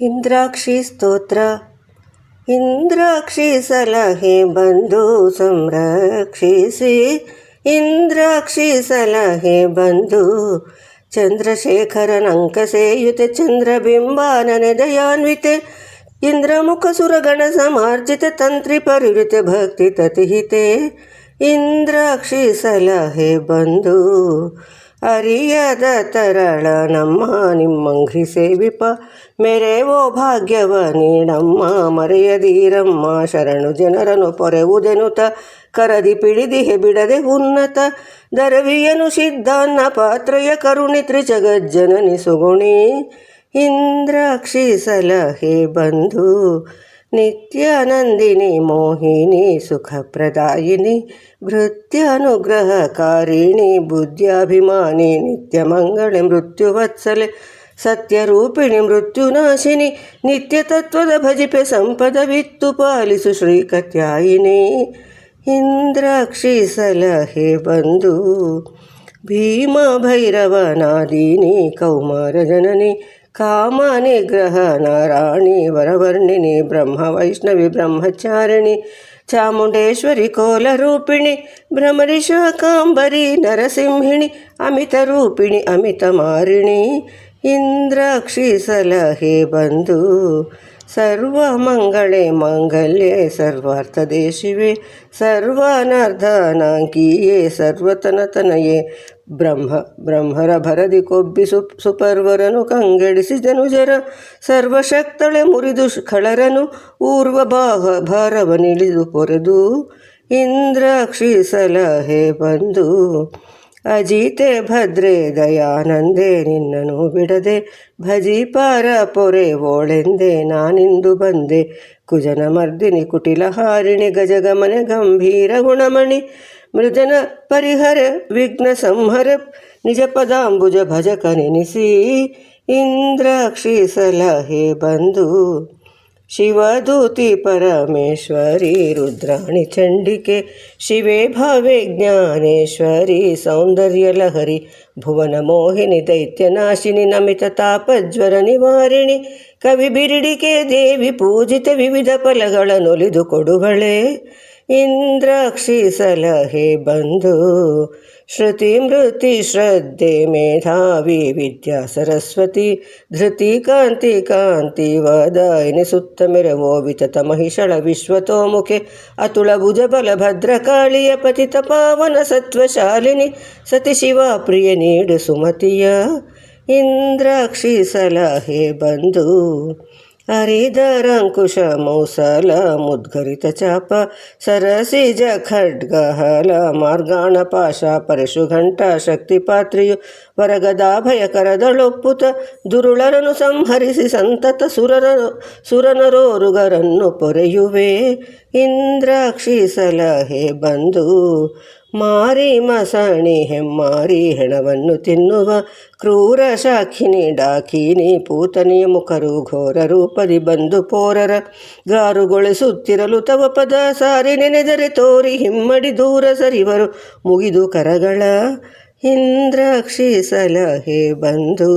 ಇಂದ್ರಾಕ್ಷಿ ಸ್ತೋತ್ರ ಇಂದ್ರಾಕ್ಷಿ ಸಲಹೆ ಬಂದು ಸಂರಕ್ಷಿಸಿ ಇಂದ್ರಾಕ್ಷಿ ಸಲಹೆ ಬಂದು ಚಂದ್ರಶೇಖರನಂಕ ಸೇಯುತೆ ಚಂದ್ರಬಿಂಬಾನನೆ ದಯಾನ್ವಿತೆ ಇಂದ್ರಮುಖ ಸುರಗಣ ಸಮಾರ್ಜಿತ ತಂತ್ರಿ ಪರಿವೃತೆ ಭಕ್ತಿ ತತಿಹಿತೆ ಇಂದ್ರಾಕ್ಷಿ ಸಲಹೆ ಬಂದು ಅರಿಯದ ತರಳ ನಮ್ಮ ನಿಮ್ಮಂಘ್ರಿ ಸೇವಿಪ. ಮೆರೆವೋ ಭಾಗ್ಯವ ನೀಡಮ್ಮ, ಮರೆಯದೀರಮ್ಮ, ಶರಣು ಜನರನು ಪೊರೆವುದೆನುತ ಕರದಿ ಪಿಡಿದಿಹೆ ಬಿಡದೆ ಉನ್ನತ. ದರವಿಯನು ಸಿದ್ಧಾನ್ನ ಪಾತ್ರಯ ಕರುಣಿ ತ್ರಿಜಗಜ್ಜನನಿ ಇಂದ್ರಾಕ್ಷಿ ಸಲಹೆ ಬಂಧು. ನಿತ್ಯಾನಂದಿನಿ ಮೋಹಿನಿ ಸುಖಪ್ರದಾಯಿನಿ ಭೃತ್ಯಾನುಗ್ರಹಕಾರಿಣಿ ಬುದ್ಧ್ಯಾಭಿಮಾನಿ ನಿತ್ಯಮಂಗಳೆ ಮೃತ್ಯುವತ್ಸಲೆ ಸತ್ಯರೂಪಿಣಿ ಮೃತ್ಯುನಾಶಿನಿ ನಿತ್ಯ ತತ್ವದ ಭಜಿಪೆ ಸಂಪದವಿತ್ತು ಪಾಲಿಸು ಶ್ರೀಕತ್ಯಾಯಿನಿ ಇಂದ್ರಾಕ್ಷಿ ಸಲಹೆ ಬಂದು ಭೀಮ ಭೈರವನಾದೀನಿ ಕೌಮಾರ ಜನನಿ కామనిగ్రహ నారాణి వరవర్ణిని బ్రహ్మ వైష్ణవి బ్రహ్మచారిణి చాముండేశ్వరి కోలరూపిణి భ్రమరిష కాంబరి నరసింహిణి అమిత రూపిణి అమిత మారిణి ఇంద్రాక్షి సలహే బంధు సర్వమంగళే మంగళ్యే సర్వార్థదేశివే సర్వానర్ధనాంకీయే సర్వతనతనయే ಬ್ರಹ್ಮ, ಬ್ರಹ್ಮರ ಭರದಿ ಕೊಬ್ಬಿ ಸುಪ್ ಸುಪರ್ವರನು ಕಂಗೆಡಿಸಿ ಜನುಜರ, ಸರ್ವಶಕ್ತಳೆ ಮುರಿದು ಖಳರನು, ಊರ್ವ ಬಾಹ ಭಾರವನಿಳಿದು ಪೊರೆದು, ಇಂದ್ರಾಕ್ಷಿ ಸಲಹೆ ಬಂದು ಅಜಿತೆ ಭದ್ರೆ ದಯಾನಂದೆ ನಿನ್ನನು ಬಿಡದೆ ಭಜಿ ಪಾರ ಪೊರೆ ಓಳೆಂದೆ ನಾನಿಂದು ಬಂದೆ. ಕುಜನ ಮರ್ದಿನಿ ಕುಟಿಲ ಹಾರಿಣಿ ಗಜಗಮನೆ ಗಂಭೀರ ಗುಣಮಣಿ ಮೃಜನ ಪರಿಹರ ವಿಘ್ನ ಸಂಹರ ನಿಜ ಪದಾಂಬುಜ ಭಜಕ ನೆನೆಸಿ ಇಂದ್ರಾಕ್ಷಿ ಸಲಹೆ ಬಂದು ಶಿವದೂತಿ ಪರಮೇಶ್ವರಿ, ರುದ್ರಾಣಿ ಚಂಡಿಕೆ, ಶಿವೇ ಭಾವೆ ಜ್ಞಾನೇಶ್ವರಿ, ಸೌಂದರ್ಯ ಲಹರಿ, ಭುವನ ಮೋಹಿನಿ, ದೈತ್ಯನಾಶಿನಿ, ನಮಿತ ತಾಪಜ್ವರ ನಿವಾರಿಣಿ, ಕವಿ ಬಿರಿಡಿಕೆ ದೇವಿ, ಪೂಜಿತ ವಿವಿಧ ಫಲಗಳನ್ನೊಲಿದು ಕೊಡುವಳೆ. ಇಂದ್ರಾಕ್ಷಿ ಸಲಹೆ ಬಂದು ಶ್ರುತಿ ಮೃತಿ ಶ್ರದ್ಧೆ ಮೇಧಾವಿ ವಿದ್ಯಾ ಸರಸ್ವತಿ ಧೃತಿ ಕಾಂತಿ ಕಾಂತಿ ವದಾಯಿನಿ ಸುತ್ತ ಮೆರವೋ ವಿತತ ಮಹಿಷಳ ವಿಶ್ವತೋಮುಖೆ ಅತುಳ ಭುಜ ಬಲ ಭದ್ರಕಾಳಿಯ ಪತಿತ ಪಾವನ ಸತ್ವಶಾಲಿನಿ ಸತಿ ಶಿವ ಪ್ರಿಯ ನೀಡು ಸುಮತಿಯ ಇಂದ್ರಾಕ್ಷಿ ಸಲಹೆ ಬಂದು ಹರಿಧರಂಕುಶ ಮೌಸಲ ಮುದ್ಗರಿತ ಚಾಪ, ಸರಸಿಜ ಖಡ್ಗಹಲ, ಮಾರ್ಗಾಣ ಪಾಶ ಪರಶು ಘಂಟ ಶಕ್ತಿಪಾತ್ರಿಯು ವರಗದ ವರಗದಾಭಯಕರದಳೊಪ್ಪುತ ದುರುಳರನು ಸಂಹರಿಸಿ ಸಂತತ ಸುರರ ಸುರನರೋರುಗರನ್ನು ಪೊರೆಯುವೆ, ಇಂದ್ರಾಕ್ಷಿ ಸಲಹೆ ಬಂದು ಮಾರಿ ಮಸಣಿ ಹೆಮ್ಮಾರಿ ಹೆಣವನ್ನು ತಿನ್ನುವ ಕ್ರೂರ ಶಾಖಿನಿ ಡಾಕಿನಿ ಪೂತನಿಯ ಮುಖರು ಘೋರ ರೂಪದಿ ಬಂದು ಪೋರರ ಗಾರುಗೊಳಿಸುತ್ತಿರಲು ತವ ಪದ ಸಾರಿ ನೆನೆದರೆ ತೋರಿ ಹಿಮ್ಮಡಿ ದೂರ ಸರಿವರು ಮುಗಿದು ಕರಗಳ ಇಂದ್ರಾಕ್ಷಿ ಸಲಹೆ ಬಂದು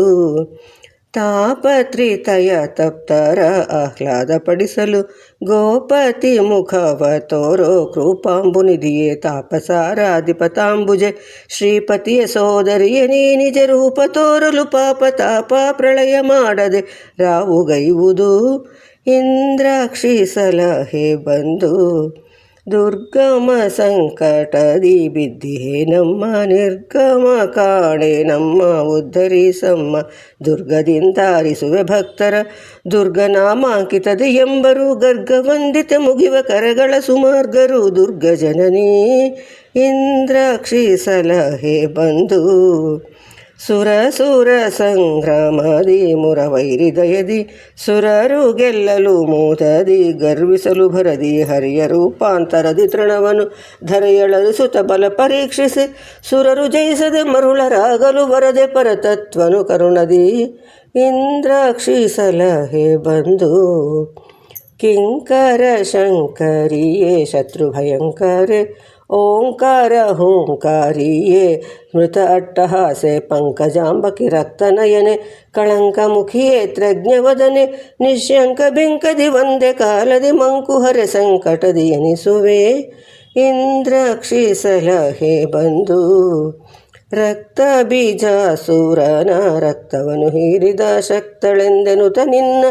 ತಾಪತ್ರಿತಯ ತಪ್ತರ ಆಹ್ಲಾದಪಡಿಸಲು ಗೋಪತಿ ಮುಖವ ತೋರೋ ಕೃಪಾಂಬು ನಿಧಿಯೇ ತಾಪಸಾರಾಧಿಪತಾಂಬುಜೆ. ಶ್ರೀಪತಿಯ ಸೋದರಿಯ, ನೀ ನಿಜ ರೂಪ ತೋರಲು ಪಾಪ ತಾಪ ಪ್ರಳಯ ಮಾಡದೆ ರಾವುಗೈವುದು ಇಂದ್ರಾಕ್ಷಿ ಸಲಹೆ ಬಂದು ದುರ್ಗಮ ಸಂಕಟದಿ ಬಿದ್ದಿಹೆ ನಮ್ಮ ನಿರ್ಗಮ ಕಾಣೆ ನಮ್ಮ ಉದ್ಧರಿಸಮ್ಮ. ದುರ್ಗದಿಂದಾರಿಸುವೆ ಭಕ್ತರ ದುರ್ಗನಾಮಾಂಕಿತದೆ ಎಂಬರು ಗರ್ಗವಂದಿತ ಮುಗಿವ ಕರಗಳ ಸುಮಾರ್ಗರು ದುರ್ಗ ಜನನೀ ಇಂದ್ರಾಕ್ಷಿ ಸಲಹೆ ಬಂದು ಸುರ ಸುರ ಸಂಗ್ರಾಮದಿ ಮುರವೈರಿದಯದಿ, ಸುರರು ಗೆಲ್ಲಲು ಮೂತದಿ, ಗರ್ವಿಸಲು ಭರದಿ ಹರಿಯ ರೂಪಾಂತರದಿ ತೃಣವನು ಧರೆಯಳದು ಸುತ ಬಲ ಪರೀಕ್ಷಿಸಿ, ಸುರರು ಜಯಿಸದೆ ಮರುಳರಾಗಲು ಬರದೆ ಪರತತ್ವನು ಕರುಣದಿ ಇಂದ್ರಾಕ್ಷಿ ಸಲಹೆ ಬಂದು, ಕಿಂಕರ ಶಂಕರಿಯೇ ಶತ್ರು ಭಯಂಕರೆ ಓಂಕಾರ ಹೋಂಕಾರಿಯೇ ಮೃತ ಅಟ್ಟಹಾಸೆ ಪಂಕಜಾಂಬಕಿ ರಕ್ತನಯನೆ ಕಳಂಕಮುಖಿಯೇ ತ್ರಜ್ಞವದನೆ ನಿಶ್ಯಂಕ ಬೆಂಕದಿ ಒಂದೆ ಕಾಲದಿ ಮಂಕುಹರೆ ಸಂಕಟದಿ ಎನಿಸುವೆ. ಇಂದ್ರ ಸಲಹೆ ಬಂದು ರಕ್ತ ಬೀಜ ಸೂರನ ರಕ್ತವನ್ನು ಹೀರಿದ ಶಕ್ತಳೆಂದೆನುತ ನಿನ್ನ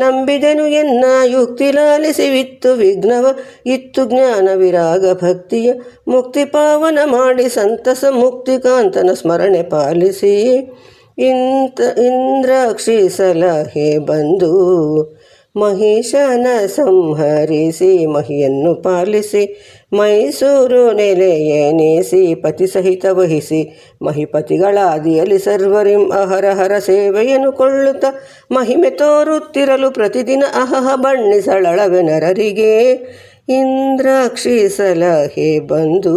ನಂಬಿದೆನು ಎನ್ನ ಯುಕ್ತಿ ಲಾಲಿಸಿ ವಿತ್ತು ವಿಘ್ನವ, ಇತ್ತು ಜ್ಞಾನ ವಿರಾಗ ಭಕ್ತಿಯ. ಮುಕ್ತಿ ಪಾವನ ಮಾಡಿ ಸಂತಸ ಮುಕ್ತಿಕಾಂತನ ಸ್ಮರಣೆ ಪಾಲಿಸಿ. ಇಂತ ಇಂದ್ರಾಕ್ಷಿ ಸಲಹೆ ಬಂದು ಮಹಿಷನ ಸಂಹರಿಸಿ, ಮಹಿಯನ್ನು ಪಾಲಿಸಿ. ಮೈಸೂರು ನೆಲೆಯೆನಿಸಿ ಪತಿ ಸಹಿತ ವಹಿಸಿ ಮಹಿಪತಿಗಳಾದಿಯಲ್ಲಿ ಸರ್ವರಿಂ ಅಹರಹರ ಸೇವೆಯನ್ನು ಕೊಳ್ಳುತ್ತ ಮಹಿಮೆ ತೋರುತ್ತಿರಲು ಪ್ರತಿದಿನ ಅಹಹ ಬಣ್ಣಿಸಳಳವೆ ನರರಿಗೆ ಇಂದ್ರಾಕ್ಷಿ ಸಲಹೆ ಬಂದು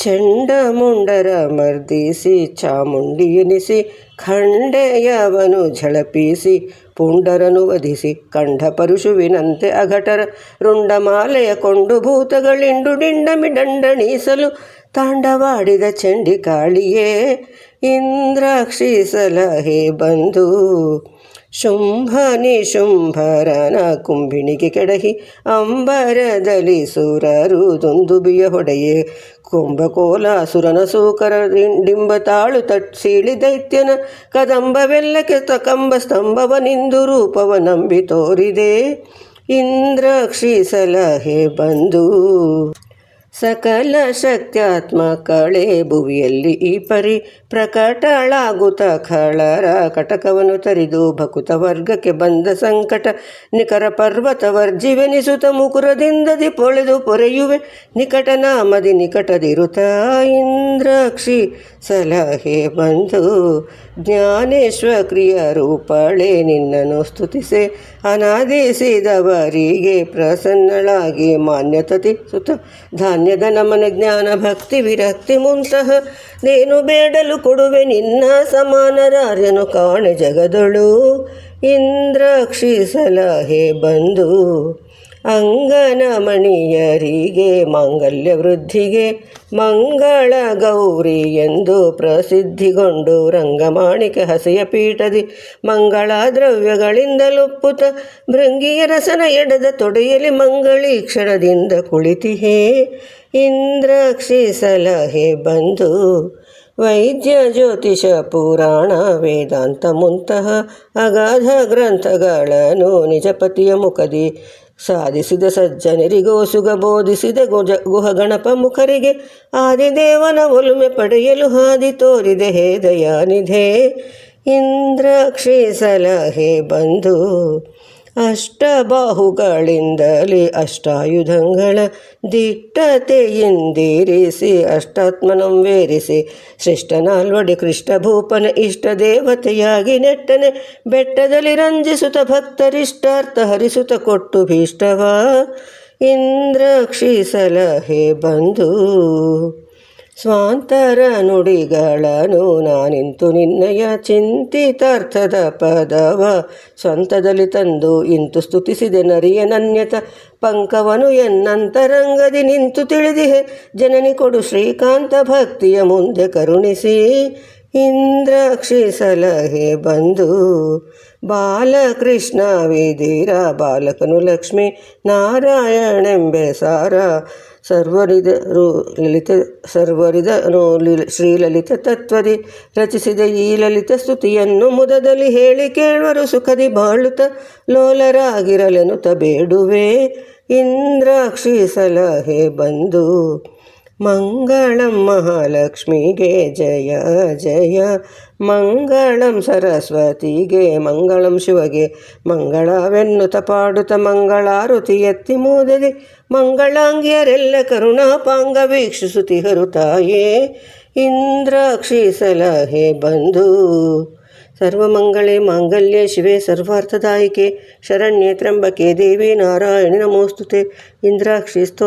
ಚಂಡ ಮುಂಡರ ಮರ್ದಿಸಿ, ಚಾಮುಂಡಿ ಎನಿಸಿ, ಖಂಡೆಯವನು ಝಳಪಿಸಿ, ಪುಂಡರನು ವಧಿಸಿ ಕಂಡ ಪರಶುವಿನಂತೆ ಅಘಟರ ರುಂಡಮಾಲೆಯ ಕೊಂಡು ಭೂತಗಳಿಂಡು ಡಿಂಡಮಿ ದಂಡಣೀಸಲು ತಾಂಡವಾಡಿದ ಚಂಡಿ ಕಾಳಿಯೇ ಇಂದ್ರಾಕ್ಷಿ ಸಲಹೆ ಬಂದು ಶುಂಭ ಶುಂಭರನ ಕುಂಭಿಣಿಗೆ ಕೆಡಹಿ, ಅಂಬರದಲ್ಲಿ ಸುರರು ದುಂದುಬಿಯ ಹೊಡೆಯೇ. ಕುಂಭಕೋಲಾಸುರನ ಸೂಕರ ಡಿಂಬ ತಾಳು ತಟ್ಸೀಳಿ ದೈತ್ಯನ ಕದಂಬವೆಲ್ಲಕ್ಕೆ ತಕಂಬ ಸ್ತಂಭವ ನಿಂದು ರೂಪವ ನಂಬಿ ತೋರಿದೆ. ಇಂದ್ರಾಕ್ಷಿ ಸಲಹೆ ಬಂದು ಸಕಲ ಶಕ್ತ್ಯಾತ್ಮಕಳೆ ಭುವಿಯಲ್ಲಿ ಈ ಪರಿ ಪ್ರಕಟಳಾಗುತ್ತ ಖಳರ ಕಟಕವನ್ನು ತರಿದು ಭಕುತ ವರ್ಗಕ್ಕೆ ಬಂದ ಸಂಕಟ ನಿಕರ ಪರ್ವತ ವರ್ಜೀವೆನಿಸುತ ಮುಕುರದಿಂದ ದಿ ಪೊಳೆದು ಪೊರೆಯುವೆ ನಿಕಟ ನಾಮದಿ ನಿಕಟದಿರುತ್ತ ಇಂದ್ರಾಕ್ಷಿ ಸಲಹೆ ಬಂದು ಜ್ಞಾನೇಶ್ವ ಕ್ರಿಯ ರೂಪಳೆ ನಿನ್ನನ್ನು ಸ್ತುತಿಸೆ. ಅನಾದೇಶಿದವರಿಗೆ ಪ್ರಸನ್ನಳಾಗಿ ಮಾನ್ಯತತಿ ಸುತ. ಧಾನ್ಯದ ನಮನ ಜ್ಞಾನ ಭಕ್ತಿ ವಿರಕ್ತಿ ಮುಂತಹ. ನೇನು ಬೇಡಲು ಕೊಡುವೆ ನಿನ್ನ ಸಮಾನರಾರ್ಯನು ಕಾಣೆ ಜಗದಳು. ಇಂದ್ರಾಕ್ಷಿ ಸಲಹೆ ಬಂದು ಅಂಗನ ಮಣಿಯರಿಗೆ ಮಾಂಗಲ್ಯ ವೃದ್ಧಿಗೆ ಮಂಗಳ ಗೌರಿ ಎಂದು ಪ್ರಸಿದ್ಧಿಗೊಂಡು ರಂಗಮಾಣಿಕ ಹಸೆಯ ಪೀಠದಿ ಮಂಗಳ ದ್ರವ್ಯಗಳಿಂದಲೊಪ್ಪುತ ಭೃಂಗಿಯ ರಸನ ಎಡದ ತೊಡೆಯಲಿ ಮಂಗಳಿ ಕ್ಷಣದಿಂದ ಕುಳಿತಿಹೇ ಇಂದ್ರಾಕ್ಷಿ ಸಲಹೆ ಬಂದು ವೈದ್ಯ ಜ್ಯೋತಿಷ ಪುರಾಣ ವೇದಾಂತ ಮುಂತಹ ಅಗಾಧ ಗ್ರಂಥಗಳನ್ನು ನಿಜಪತಿಯ ಮುಖದಿ ಸಾಧಿಸಿದ ಸಜ್ಜನರಿಗೋ ಸುಗ ಬೋಧಿಸಿದ ಗುಜ ಗಣಪ ಮುಖರಿಗೆ ಆದಿದೇವನ ಒಲುಮೆ ಪಡೆಯಲು ಹಾದಿ ತೋರಿದೆ ಹೇ ದಯಾನಿಧೆ. ಇಂದ್ರಾಕ್ಷಿ ಸಲಹೆ ಬಂದು ಅಷ್ಟಬಾಹುಗಳಿಂದಲೇ ಅಷ್ಟಾಯುಧಗಳ ದಿಟ್ಟತೆಯಿಂದಿರಿಸಿ ಅಷ್ಟಾತ್ಮನಂ ವೇರಿಸಿ ಶ್ರೇಷ್ಠನಾಲ್ವಡಿ ಕೃಷ್ಣ ಭೂಪನ ಇಷ್ಟ ದೇವತೆಯಾಗಿ ನೆಟ್ಟನೆ ಬೆಟ್ಟದಲ್ಲಿ ರಂಜಿಸುತ್ತ ಭಕ್ತರಿಷ್ಟಾರ್ಥ ಹರಿಸುತ್ತ ಕೊಟ್ಟು ಭೀಷ್ಟವ ಇಂದ್ರಕ್ಷಿ ಸಲಹೆ ಬಂದು ಸ್ವಾಂತರ ನುಡಿಗಳನು ನಾನಿಂತು ನಿನ್ನಯ ಚಿಂತಿತಾರ್ಥದ ಪದವ. ಸ್ವಂತದಲ್ಲಿ ತಂದು ಇಂತು ಸ್ತುತಿಸಿದೆ ನರಿಯ ನನ್ಯತ. ಪಂಕವನು ಎನ್ನಂತರಂಗದಿ ನಿಂತು ತಿಳಿದಿಹೆ. ಜನನಿ ಕೊಡು ಶ್ರೀಕಾಂತ ಭಕ್ತಿಯ ಮುಂದೆ ಕರುಣಿಸಿ. ಇಂದ್ರಾಕ್ಷಿ ಸಲಹೆ ಬಂದು ಬಾಲಕೃಷ್ಣ ವಿದಿರ ಬಾಲಕನು ಲಕ್ಷ್ಮಿ ನಾರಾಯಣೆಂಬೆ ಸಾರ ಸರ್ವರಿದ ರೂ ಲಲಿತ ಸರ್ವರಿದರು ಲಿ- ಶ್ರೀಲಲಿತ ತತ್ವದಿ ರಚಿಸಿದ ಈ ಲಲಿತ ಸ್ತುತಿಯನ್ನು ಮುದದಲ್ಲಿ ಹೇಳಿ ಕೇಳುವರು ಸುಖದಿ ಬಾಳುತ್ತ ಲೋಲರಾಗಿರಲೆನುತ ಬೇಡುವೆ ಇಂದ್ರಾಕ್ಷಿ ಸಲಹೆ ಬಂದು ಮಂಗಳಂ ಮಹಾಲಕ್ಷ್ಮಿಗೆ ಜಯ ಜಯ. ಮಂಗಳಂ ಸರಸ್ವತಿಗೆ ಮಂಗಳಂ ಶಿವಗೆ ಮಂಗಳವೆನ್ನುತ ಪಾಡುತ ಮಂಗಳಾರುತಿ ಎತ್ತಿ ಮೋದದೆ. ಮಂಗಳಾಂಗಿಯರೆಲ್ಲ ಕರುಣಾಪಾಂಗ ವೀಕ್ಷಿಸುತ್ತಿಹರು ತಾಯೇ ಇಂದ್ರಾಕ್ಷಿ ಸಲಹೆ ಬಂದು ಸರ್ವಮಂಗಳೇ ಮಾಂಗಲ್ಯ ಶಿವೆ ಸರ್ವಾರ್ಥದಾಯಿಕೆ. ಶರಣ್ಯೆ ತ್ರಂಬಕೆ ದೇವಿ ನಾರಾಯಣಿ ನಮೋಸ್ತುತೆ. ಇಂದ್ರಾಕ್ಷಿ ಸ್ತೋತ್ರ